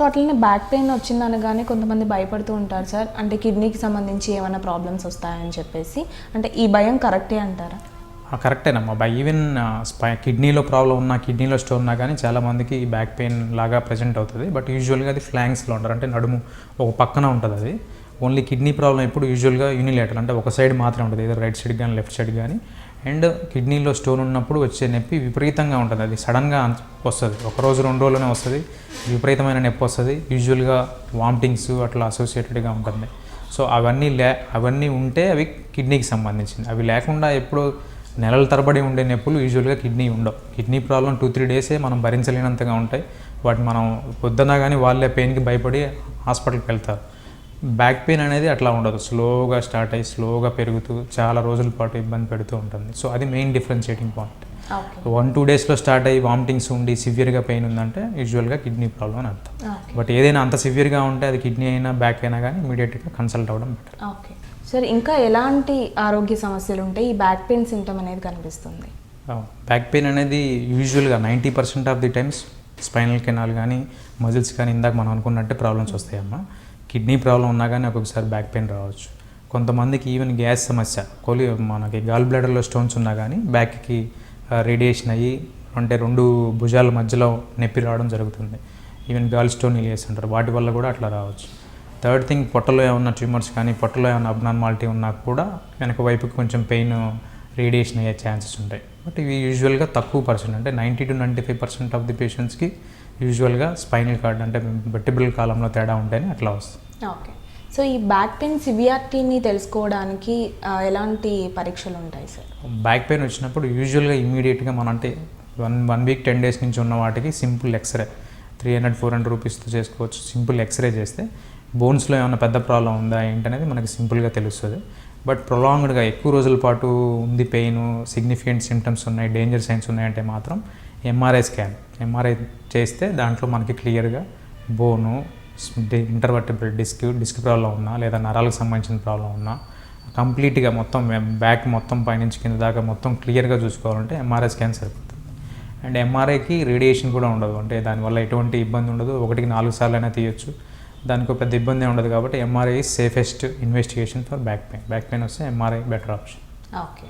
So అట్లనే back pain వచ్చిందనగానే కొంతమంది భయపడుతూ ఉంటారు సార్. అంటే కిడ్నీకి సంబంధించి ఏమైనా ప్రాబ్లమ్స్ వస్తాయని చెప్పేసి. అంటే ఈ భయం కరెక్టే అంటారా? కరెక్టేనమ్మా. బై ఈవెన్ స్పై కిడ్నీలో ప్రాబ్లం ఉన్నా కిడ్నీలో స్టోన్ ఉన్నా కానీ చాలామందికి ఈ బ్యాక్ పెయిన్ లాగా ప్రజెంట్ అవుతుంది. బట్ యూజువల్గా అది ఫ్లాంగ్స్లో ఉంటారు అంటే నడుము ఒక పక్కన ఉంటుంది అది ఓన్లీ కిడ్నీ ప్రాబ్లం ఎప్పుడు యూజువల్గా యూనిలేటర్ అంటే ఒక సైడ్ మాత్రమే ఉంటుంది. ఏదో రైట్ సైడ్ కానీ లెఫ్ట్ సైడ్ కానీ. అండ్ కిడ్నీలో స్టోన్ ఉన్నప్పుడు వచ్చే నొప్పి విపరీతంగా ఉంటుంది. అది సడన్గా వస్తుంది. ఒక రోజు రెండు రోజుల్లోనే వస్తుంది. విపరీతమైన నొప్పి వస్తుంది. యూజువల్గా వామిటింగ్స్ అట్లా అసోసియేటెడ్గా ఉంటుంది. సో అవన్నీ లే అవన్నీ ఉంటే అవి కిడ్నీకి సంబంధించింది అవి లేకుండా ఎప్పుడు నెలల తరబడి ఉండే నొప్పులు యూజువల్గా కిడ్నీ ఉండవు. కిడ్నీ ప్రాబ్లం టూ త్రీ డేసే మనం భరించలేనంతగా ఉంటాయి. వాటి మనం పొద్దున్న కానీ వాళ్ళే పెయిన్కి భయపడి హాస్పిటల్కి వెళ్తారు. బ్యాక్ పెయిన్ అనేది అట్లా ఉండదు. స్లోగా స్టార్ట్ అయ్యి స్లోగా పెరుగుతూ చాలా రోజుల పాటు ఇబ్బంది పెడుతూ ఉంటుంది. సో అది main differentiating point one two డేస్లో స్టార్ట్ అయ్యి వామిటింగ్స్ ఉండి సివియర్గా పెయిన్ ఉందంటే యూజువల్గా కిడ్నీ ప్రాబ్లం అని అర్థం. బట్ ఏదైనా అంత సివియర్గా ఉంటే అది కిడ్నీ అయినా బ్యాక్ అయినా కానీ ఇమీడియట్గా కన్సల్ట్ అవ్వడం బెటర్ ఓకే సార్ ఇంకా ఎలాంటి ఆరోగ్య సమస్యలు ఉంటాయి ఈ బ్యాక్ పెయిన్ సిమ్టమ్ అనేది కనిపిస్తుంది? బ్యాక్ పెయిన్ అనేది యూజువల్గా ninety percent of the times spinal canal కానీ మజిల్స్ కానీ ఇందాక మనం అనుకున్నట్టే ప్రాబ్లమ్స్ వస్తాయమ్మా. కిడ్నీ ప్రాబ్లం ఉన్నా కానీ ఒక్కొక్కసారి బ్యాక్ పెయిన్ రావచ్చు. కొంతమందికి ఈవెన్ గ్యాస్ సమస్య కొలి మనకి గాల్ బ్లాడర్లో స్టోన్స్ ఉన్నా కానీ బ్యాక్కి రేడియేషన్ అయ్యి అంటే రెండు భుజాల మధ్యలో నొప్పి రావడం జరుగుతుంది. ఈవెన్ గాల్ స్టోన్ ఇలియస్ అంటారు. వాటి వల్ల కూడా అట్లా రావచ్చు. థర్డ్ థింగ్ పొట్టలో ఏమన్నా ట్యూమర్స్ కానీ పొట్టలో ఏమైనా అబ్నార్మాలిటీ ఉన్నా కూడా వెనక వైపుకి కొంచెం పెయిన్ రేడియేషన్ అయ్యే ఛాన్సెస్ ఉంటాయి. బట్ ఇవి యూజువల్గా తక్కువ పర్సెంట్ అంటే ninety to ninety five percent of the పేషెంట్స్కి యూజువల్గా స్పైనల్ కార్డ్ అంటే వెర్టిబ్రల్ కాలంలో తేడా ఉంటేనే అట్లా వస్తుంది. ఓకే సో ఈ బ్యాక్ పెయిన్ సివియారిటీని తెలుసుకోవడానికి ఎలాంటి పరీక్షలు ఉంటాయి సార్ బ్యాక్ పెయిన్ వచ్చినప్పుడు యూజువల్గా ఇమీడియట్గా మనం అంటే one one week ten days నుంచి ఉన్న వాటికి simple x ray three hundred four hundred రూపీస్తో చేసుకోవచ్చు. సింపుల్ ఎక్స్రే చేస్తే బోన్స్లో ఏమైనా పెద్ద ప్రాబ్లం ఉందా ఏంటనేది మనకి సింపుల్గా తెలుస్తుంది. బట్ ప్రొలాంగ్డ్గా ఎక్కువ రోజుల పాటు ఉంది పెయిన్ సిగ్నిఫికెంట్ సిమ్టమ్స్ ఉన్నాయి డేంజర్ సైన్స్ ఉన్నాయంటే మాత్రం ఎంఆర్ఐ స్కాన్. ఎంఆర్ఐ చేస్తే దాంట్లో మనకి క్లియర్గా బోను ఇంటర్వర్టిబుల్ డిస్క్ డిస్క్ ప్రాబ్లం ఉన్నా లేదా నరాలకు సంబంధించిన ప్రాబ్లం ఉన్నా కంప్లీట్గా మొత్తం బ్యాక్ మొత్తం పైనుంచి కింద దాకా మొత్తం క్లియర్గా చూసుకోవాలంటే ఎంఆర్ఐ స్కాన్ సరిపోతుంది. అండ్ ఎంఆర్ఐకి రేడియేషన్ కూడా ఉండదు. అంటే దానివల్ల ఎటువంటి ఇబ్బంది ఉండదు. ఒకటికి నాలుగు సార్లు అయినా తీయొచ్చు. దానికి పెద్ద ఇబ్బంది ఉండదు కాబట్టి MRI safest investigation for back pain back pain వస్తే ఎంఆర్ఐ బెటర్ ఆప్షన్ ఓకే